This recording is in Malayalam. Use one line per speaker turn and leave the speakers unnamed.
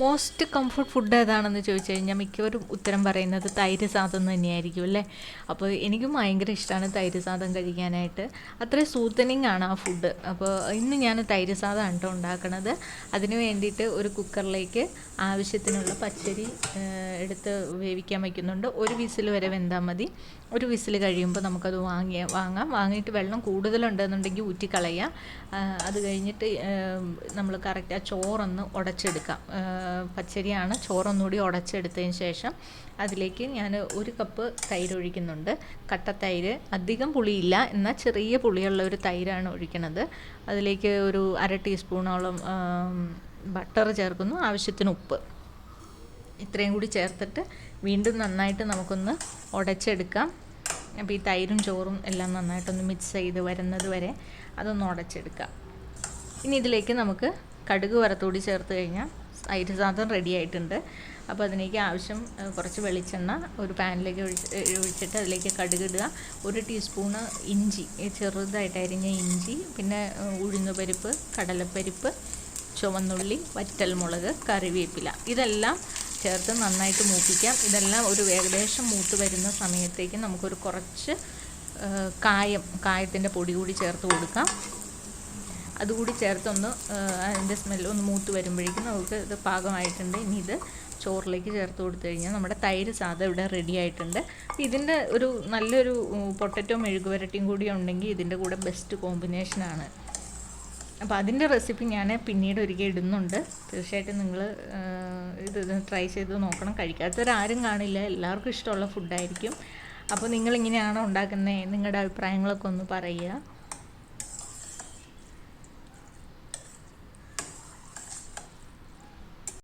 മോസ്റ്റ് കംഫർട്ട് ഫുഡ് ഏതാണെന്ന് ചോദിച്ചു കഴിഞ്ഞാൽ മിക്കവരും ഉത്തരം പറയുന്നത് തൈര് സാധം തന്നെയായിരിക്കും അല്ലേ? അപ്പോൾ എനിക്കും ഭയങ്കര ഇഷ്ടമാണ് തൈര് സാധം കഴിക്കാനായിട്ട്. അത്ര സൂത്തനിങ് ആണ് ആ ഫുഡ് അപ്പോൾ ഇന്ന് ഞാൻ തൈര് സാധം കേട്ടോ ഉണ്ടാക്കണത്. അതിന് വേണ്ടിയിട്ട് ഒരു കുക്കറിലേക്ക് ആവശ്യത്തിനുള്ള പച്ചരി എടുത്ത് വേവിക്കാൻ വയ്ക്കുന്നുണ്ട്. ഒരു വിസിൽ വരെ വെന്താൽ മതി. ഒരു വിസിൽ കഴിയുമ്പോൾ നമുക്കത് വാങ്ങിയ വാങ്ങാം. വാങ്ങിയിട്ട് വെള്ളം കൂടുതലുണ്ടെന്നുണ്ടെങ്കിൽ ഊറ്റിക്കളയാം അത് കഴിഞ്ഞിട്ട് നമ്മൾ കറക്റ്റ് ആ ചോറൊന്ന് ഉടച്ചെടുക്കാം. പച്ചരിയാണ് ചോറൊന്നുകൂടി ഉടച്ചെടുത്തതിന് ശേഷം അതിലേക്ക് ഞാൻ ഒരു കപ്പ് തൈര് ഒഴിക്കുന്നുണ്ട് കട്ട തൈര് അധികം പുളിയില്ല. എന്നാൽ ചെറിയ പുളിയുള്ള ഒരു തൈരാണ് ഒഴിക്കണത്. അതിലേക്ക് ഒരു അര ടീസ്പൂണോളം ബട്ടർ ചേർക്കുന്നു. ആവശ്യത്തിന് ഉപ്പ്. ഇത്രയും കൂടി ചേർത്തിട്ട് വീണ്ടും നന്നായിട്ട് നമുക്കൊന്ന് ഉടച്ചെടുക്കാം. അപ്പോൾ ഈ തൈരും ചോറും എല്ലാം നന്നായിട്ടൊന്ന് മിക്സ് ചെയ്ത് വരുന്നത് വരെ അതൊന്ന് ഉടച്ചെടുക്കാം. ഇനി ഇതിലേക്ക് നമുക്ക് കടുക് വറുത്തുകൂടി ചേർത്ത് കഴിഞ്ഞാൽ സാധനം റെഡി ആയിട്ടുണ്ട്. അപ്പോൾ അതിലേക്ക് ആവശ്യം കുറച്ച് വെളിച്ചെണ്ണ ഒരു പാനിലേക്ക് ഒഴിച്ച് ഒഴിച്ചിട്ട് അതിലേക്ക് കടുക് ഇടുക. ഒരു ടീസ്പൂണ് ഇഞ്ചി ചെറുതായിട്ട് അരിഞ്ഞ ഇഞ്ചി പിന്നെ ഉഴുന്ന് ഉഴുന്നുപരിപ്പ് കടലപ്പരിപ്പ് ചുവന്നുള്ളി വറ്റൽമുളക് കറിവേപ്പില. ഇതെല്ലാം ചേർത്ത് നന്നായിട്ട് മൂപ്പിക്കാം. ഇതെല്ലാം ഒരു ഏകദേശം മൂത്ത് വരുന്ന സമയത്തേക്ക് നമുക്കൊരു കുറച്ച് കായം കായത്തിന്റെ പൊടി കൂടി ചേർത്ത് കൊടുക്കാം. അതുകൂടി ചേർത്തൊന്ന് അതിന്റെ സ്മെല്ല് ഒന്ന് മൂത്ത് വരുമ്പോഴേക്കും നമുക്ക് ഇത് പാകമായിട്ടുണ്ട്. ഇനി ഇത് ചോറിലേക്ക് ചേർത്ത് കൊടുത്തു കഴിഞ്ഞാൽ നമ്മുടെ തൈര് സാധം ഇവിടെ റെഡി ആയിട്ടുണ്ട്. ഇതിന്റെ ഒരു നല്ലൊരു പൊട്ടറ്റോ മെഴുകുവരട്ടിയും കൂടി ഉണ്ടെങ്കിൽ ഇതിന്റെ കൂടെ ബെസ്റ്റ് കോമ്പിനേഷനാണ് അപ്പോൾ അതിന്റെ റെസിപ്പി ഞാൻ പിന്നീട് ഒരിക്കൽ ഇടുന്നുണ്ട്. തീർച്ചയായിട്ടും നിങ്ങൾ ഇത് ട്രൈ ചെയ്ത് നോക്കണം. കഴിക്കാത്തവരാരും കാണില്ല. എല്ലാവർക്കും ഇഷ്ടമുള്ള ഫുഡായിരിക്കും അപ്പോൾ നിങ്ങളിങ്ങനെയാണോ ഉണ്ടാക്കുന്നത് നിങ്ങളുടെ അഭിപ്രായങ്ങളൊക്കെ ഒന്ന് പറയുക.